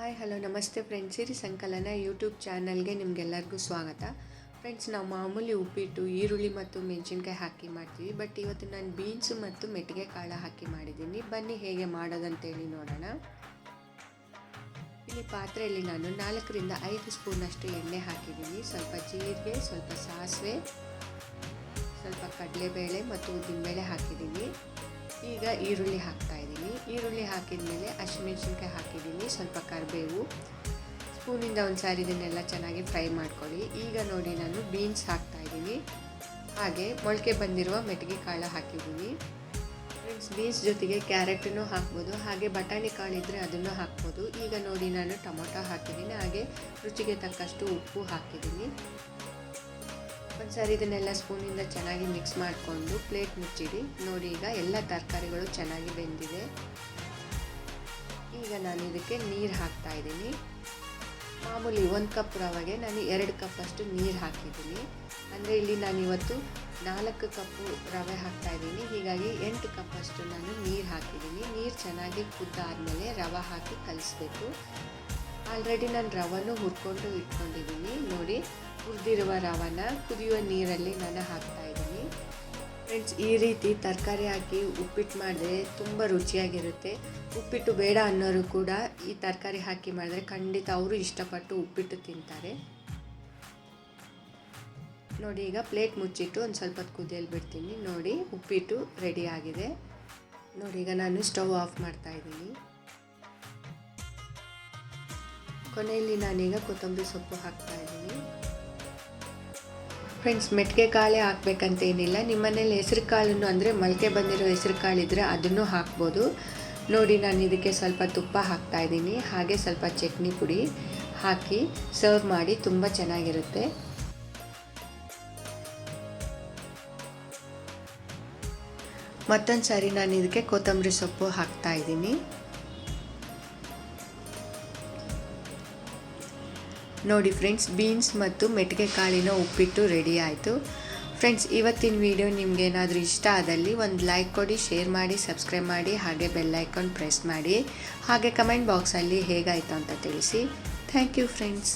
Hi, hello, ನಮಸ್ತೆ friends. Siri Sankalana YouTube ಚಾನಲ್ಗೆ ನಿಮಗೆಲ್ಲರಿಗೂ ಸ್ವಾಗತ. ಫ್ರೆಂಡ್ಸ್, ನಾವು ಮಾಮೂಲಿ ಉಪ್ಪಿಟ್ಟು, ಈರುಳ್ಳಿ ಮತ್ತು ಮೆಣಸಿನ್ಕಾಯಿ ಹಾಕಿ ಮಾಡ್ತೀವಿ. ಬಟ್ ಇವತ್ತು ನಾನು ಬೀನ್ಸು ಮತ್ತು ಮೆಟ್ಟಿಗೆ ಕಾಳು ಹಾಕಿ ಮಾಡಿದ್ದೀನಿ. ಬನ್ನಿ, ಹೇಗೆ ಮಾಡೋದಂತೇಳಿ ನೋಡೋಣ. ಇಲ್ಲಿ ಪಾತ್ರೆಯಲ್ಲಿ ನಾನು ನಾಲ್ಕರಿಂದ ಐದು ಸ್ಪೂನಷ್ಟು ಎಣ್ಣೆ ಹಾಕಿದ್ದೀನಿ. ಸ್ವಲ್ಪ ಜೀರಿಗೆ, ಸ್ವಲ್ಪ ಸಾಸಿವೆ, ಸ್ವಲ್ಪ ಕಡಲೆಬೇಳೆ ಮತ್ತು ಉದ್ದಿನಬೇಳೆ ಹಾಕಿದ್ದೀನಿ. ಈಗ ಈರುಳ್ಳಿ ಹಾಕ್ತಾ ಇದ್ದೀನಿ. ಈರುಳ್ಳಿ ಹಾಕಿದ ಮೇಲೆ ಹಸಿಮೆಣ್ಸಿನ್ಕಾಯಿ ಹಾಕಿದ್ದೀನಿ. ಸ್ವಲ್ಪ ಕರಿಬೇವು. ಸ್ಪೂನಿಂದ ಒಂದು ಸಾರಿ ಇದನ್ನೆಲ್ಲ ಚೆನ್ನಾಗಿ ಫ್ರೈ ಮಾಡ್ಕೊಳ್ಳಿ. ಈಗ ನೋಡಿ ನಾನು ಬೀನ್ಸ್ ಹಾಕ್ತಾ ಇದ್ದೀನಿ. ಹಾಗೆ ಮೊಳಕೆ ಬಂದಿರುವ ಮೆಟ್ಟಿಗೆ ಕಾಳು ಹಾಕಿದ್ದೀನಿ. ಫ್ರೆಂಡ್ಸ್, ಬೀನ್ಸ್ ಜೊತೆಗೆ ಕ್ಯಾರೆಟನ್ನು ಹಾಕ್ಬೋದು. ಹಾಗೆ ಬಟಾಣಿ ಕಾಳು ಇದ್ದರೆ ಅದನ್ನು ಹಾಕ್ಬೋದು. ಈಗ ನೋಡಿ ನಾನು ಟೊಮೊಟೊ ಹಾಕಿದ್ದೀನಿ. ಹಾಗೆ ರುಚಿಗೆ ತಕ್ಕಷ್ಟು ಉಪ್ಪು ಹಾಕಿದ್ದೀನಿ. ಒಂದು ಸಾರಿ ಇದನ್ನೆಲ್ಲ ಸ್ಪೂನಿಂದ ಚೆನ್ನಾಗಿ ಮಿಕ್ಸ್ ಮಾಡಿಕೊಂಡು ಪ್ಲೇಟ್ ಮುಚ್ಚಿಡಿ. ನೋಡಿ ಈಗ ಎಲ್ಲ ತರಕಾರಿಗಳು ಚೆನ್ನಾಗಿ ಬೆಂದಿದೆ. ಈಗ ನಾನು ಇದಕ್ಕೆ ನೀರು ಹಾಕ್ತಾ ಇದ್ದೀನಿ. ಮಾಮೂಲಿ ಒಂದು ಕಪ್ ರವೆಗೆ ನಾನು ಎರಡು ಕಪ್ಪಷ್ಟು ನೀರು ಹಾಕಿದ್ದೀನಿ. ಅಂದರೆ ಇಲ್ಲಿ ನಾನು ಇವತ್ತು ನಾಲ್ಕು ಕಪ್ಪು ರವೆ ಹಾಕ್ತಾ ಇದ್ದೀನಿ. ಹೀಗಾಗಿ ಎಂಟು ಕಪ್ಪಷ್ಟು ನಾನು ನೀರು ಹಾಕಿದ್ದೀನಿ. ನೀರು ಚೆನ್ನಾಗಿ ಕುದ್ದಾದಮೇಲೆ ರವೆ ಹಾಕಿ ಕಲಿಸ್ಬೇಕು. ಆಲ್ರೆಡಿ ನಾನು ರವನ್ನು ಹುರ್ಕೊಂಡು ಇಟ್ಕೊಂಡಿದ್ದೀನಿ. ನೋಡಿ ಹುರಿದಿರುವ ರವನ ಕುದಿಯುವ ನೀರಲ್ಲಿ ನಾನು ಹಾಕ್ತಾ ಇದ್ದೀನಿ. ಫ್ರೆಂಡ್ಸ್ ಈ ರೀತಿ ತರಕಾರಿ ಹಾಕಿ ಉಪ್ಪಿಟ್ಟು ಮಾಡಿದ್ರೆ ತುಂಬ ರುಚಿಯಾಗಿರುತ್ತೆ. ಉಪ್ಪಿಟ್ಟು ಬೇಡ ಅನ್ನೋರು ಕೂಡ ಈ ತರಕಾರಿ ಹಾಕಿ ಮಾಡಿದ್ರೆ ಖಂಡಿತ ಅವರು ಇಷ್ಟಪಟ್ಟು ಉಪ್ಪಿಟ್ಟು ತಿಂತಾರೆ. ನೋಡಿ, ಈಗ ಪ್ಲೇಟ್ ಮುಚ್ಚಿಟ್ಟು ಒಂದು ಸ್ವಲ್ಪ ಹೊತ್ತು ಕುದಿಯಲ್ಲಿ ಬಿಡ್ತೀನಿ. ನೋಡಿ, ಉಪ್ಪಿಟ್ಟು ರೆಡಿ ಆಗಿದೆ. ನೋಡಿ, ಈಗ ನಾನು ಸ್ಟವ್ ಆಫ್ ಮಾಡ್ತಾ ಇದ್ದೀನಿ. ಕೊನೆಯಲ್ಲಿ ನಾನೀಗ ಕೊತ್ತಂಬರಿ ಸೊಪ್ಪು ಹಾಕ್ತಾ ಇದ್ದೀನಿ. ಫ್ರೆಂಡ್ಸ್ ಮೆಟ್ಟಿಗೆ ಕಾಳೇ ಹಾಕ್ಬೇಕಂತ ಏನಿಲ್ಲ. ನಿಮ್ಮ ಮನೇಲಿ ಹೆಸರು ಕಾಳನ್ನು ಅಂದರೆ ಮೊಳಕೆ ಬಂದಿರೋ ಹೆಸರು ಕಾಳಿದ್ರೆ ಅದನ್ನು ಹಾಕ್ಬೋದು. ನೋಡಿ, ನಾನು ಇದಕ್ಕೆ ಸ್ವಲ್ಪ ತುಪ್ಪ ಹಾಕ್ತಾ ಇದ್ದೀನಿ. ಹಾಗೆ ಸ್ವಲ್ಪ ಚಟ್ನಿ ಪುಡಿ ಹಾಕಿ ಸರ್ವ್ ಮಾಡಿ ತುಂಬ ಚೆನ್ನಾಗಿರುತ್ತೆ. ಮತ್ತೊಂದು ಸಾರಿ ನಾನು ಇದಕ್ಕೆ ಕೊತ್ತಂಬರಿ ಸೊಪ್ಪು ಹಾಕ್ತಾ ಇದ್ದೀನಿ. ನೋಡಿ ಫ್ರೆಂಡ್ಸ್, ಬೀನ್ಸ್ ಮತ್ತು ಮೆಟ್ಟಿಗೆ ಕಾಳಿನ ಉಪ್ಪಿಟ್ಟು ರೆಡಿ ಆಯಿತು. ಫ್ರೆಂಡ್ಸ್, ಇವತ್ತಿನ ವಿಡಿಯೋ ನಿಮ್ಗೆ ಏನಾದರೂ ಇಷ್ಟ ಆದಲ್ಲಿ ಒಂದು ಲೈಕ್ ಕೊಡಿ ಶೇರ್ ಮಾಡಿ ಸಬ್ಸ್ಕ್ರೈಬ್ ಮಾಡಿ, ಹಾಗೆ ಬೆಲ್ ಐಕಾನ್ ಪ್ರೆಸ್ ಮಾಡಿ. ಹಾಗೆ ಕಮೆಂಟ್ ಬಾಕ್ಸಲ್ಲಿ ಹೇಗಾಯಿತು ಅಂತ ತಿಳಿಸಿ. Thank you friends